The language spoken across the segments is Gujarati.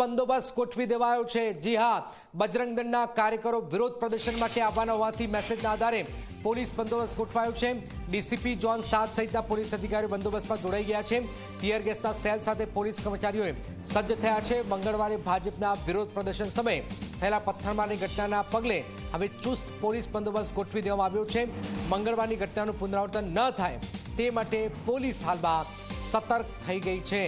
બંદોબસ્ત ગોઠવી દેવાયો છે. જી હા, બજરંગ દળના કાર્યકરો વિરોધ પ્રદર્શન માટે આવવાના હોવાથી મેસેજના આધારે પોલીસ બંદોબસ્ત ગોઠવાયો છે. ડીસીપી જોન સાત સહિતના પોલીસ અધિકારીઓ બંદોબસ્તમાં જોડાઈ ગયા છે. ટીયર ગેસના સેલ સાથે પોલીસ કર્મચારીઓએ સજ્જ થયા છે. મંગળવારે ભાજપના વિરોધ પ્રદર્શન સમયે થયેલા પથ્થરમારની ઘટનાના પગલે હવે ચુસ્ત પોલીસ બંદોબસ્ત ગોઠવી દેવામાં આવ્યો છે. મંગળવારની ઘટનાનું પુનરાવર્તન ન થાય તે માટે પોલીસ હાલમાં સતર્ક થઈ ગઈ છે.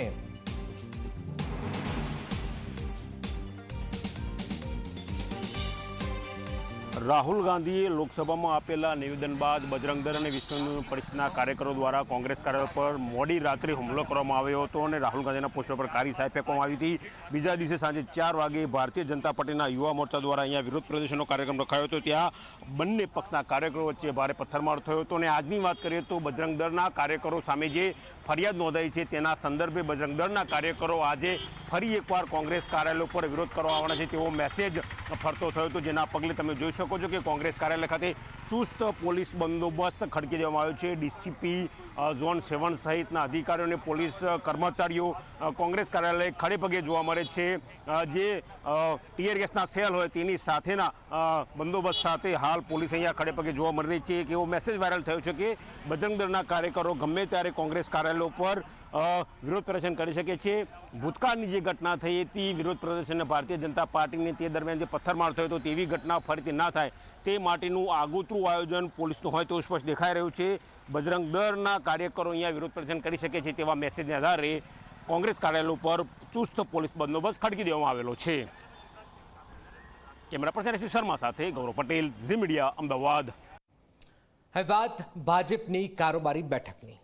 રાહુલ ગાંધીએ લોકસભામાં આપેલા નિવેદન બાદ બજરંગ દળ અને હિન્દુ પરિષદના કાર્યકરો દ્વારા કોંગ્રેસ કાર્યાલય પર મોડી રાત્રે હુમલો કરવામાં આવ્યો હતો અને રાહુલ ગાંધીના પોસ્ટર પર કારી સાહેબ ફેંકવામાં આવી હતી. બીજા દિવસે સાંજે ચાર વાગે ભારતીય જનતા પાર્ટીના યુવા મોરચા દ્વારા અહીંયા વિરોધ પ્રદર્શનનો કાર્યક્રમ રખાયો હતો. ત્યાં બંને પક્ષના કાર્યકરો વચ્ચે ભારે પથ્થરમાર થયો હતો અને આજની વાત કરીએ તો બજરંગ દળના કાર્યકરો સામે જે ફરિયાદ નોંધાઈ છે તેના સંદર્ભે બજરંગ દળના કાર્યકરો આજે ફરી એકવાર કોંગ્રેસ કાર્યાલય ઉપર વિરોધ કરવા આવવાના છે. તેવો મેસેજ ફરતો થયો હતો, જેના પગલે તમે જોઈ શકો છો કે કોંગ્રેસ કાર્યાલય ખાતે ચુસ્ત પોલીસ બંદોબસ્ત ખડકી દેવામાં આવ્યો છે. ડીસીપી ઝોન સેવન સહિતના અધિકારીઓ અને પોલીસ કર્મચારીઓ કોંગ્રેસ કાર્યાલય ખડે પગે જોવા મળે છે. જે ટીયર ગેસના સેલ હોય તેની સાથેના બંદોબસ્ત સાથે હાલ પોલીસ અહીંયા ખડે પગે જોવા મળી રહી છે. એક એવો મેસેજ વાયરલ થયો છે કે બજરંગ કાર્યકરો ગમે ત્યારે કોંગ્રેસ કાર્યાલયો પર વિરોધ પ્રદર્શન કરી શકે છે. ભૂતકાળની જે ઘટના થઈ હતી, વિરોધ પ્રદર્શન ભારતીય જનતા પાર્ટીની તે દરમિયાન જે પથ્થરમાર થયો હતો તેવી ઘટના ફરીથી ના થાય. તે માટેનું આગોતરું આયોજન પોલીસનું હોય તો સ્પષ્ટ દેખાઈ રહ્યું છે. બજરંગ દળના કાર્યકરો અહીંયા વિરોધ પ્રદર્શન કરી શકે છે તેવા મેસેજને આધારે કોંગ્રેસ કાર્યાલય ઉપર ચુસ્ત પોલીસ બંદોબસ્ત ખડકી દેવામાં આવેલો છે. કેમેરા પર્સન શર્મા સાથે ગૌરવ પટેલ, ઝી મીડિયા, અમદાવાદ. હવે વાત ભાજપની કારોબારી બેઠકની.